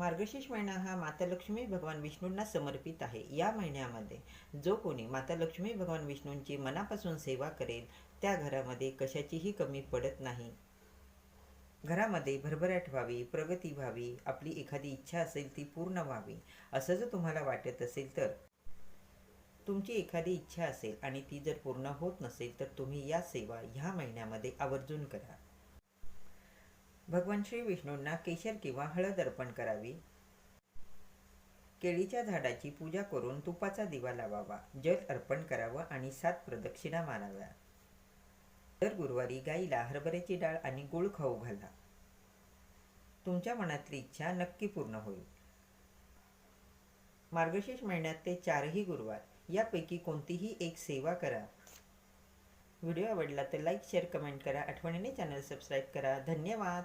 मार्गशीर्ष महिना हा माता लक्ष्मी भगवान विष्णूंना समर्पित आहे. या महिन्यामध्ये जो कोणी माता लक्ष्मी भगवान विष्णूंची मनापासून सेवा करेल त्या घरामध्ये कशाचीही कमी पडत नाही. घरामध्ये भरभराट व्हावी प्रगती व्हावी आपली एखादी इच्छा असेल ती पूर्ण व्हावी असं जर तुम्हाला वाटत असेल तर. तुमची एखादी इच्छा असेल आणि ती जर पूर्ण होत नसेल तर तुम्ही या सेवा ह्या महिन्यामध्ये आवर्जून करा. भगवान श्री विष्णूंना केशर किंवा हळद अर्पण करावी. केळीच्या झाडाची पूजा करून तुपाचा दिवा लावावा जल अर्पण करावं आणि सात प्रदक्षिणा माराव्या दर गुरुवारी गाईला हरभऱ्याची डाळ आणि गुळ खाऊ घाला. तुमच्या मनातली इच्छा नक्की पूर्ण होईल. मार्गशीर्ष महिन्यात ते चारही गुरुवार यापैकी कोणतीही एक सेवा करा. व्हिडिओ आवडला तर लाईक शेअर कमेंट करा. आठवणीने चॅनल सबस्क्राईब करा. धन्यवाद!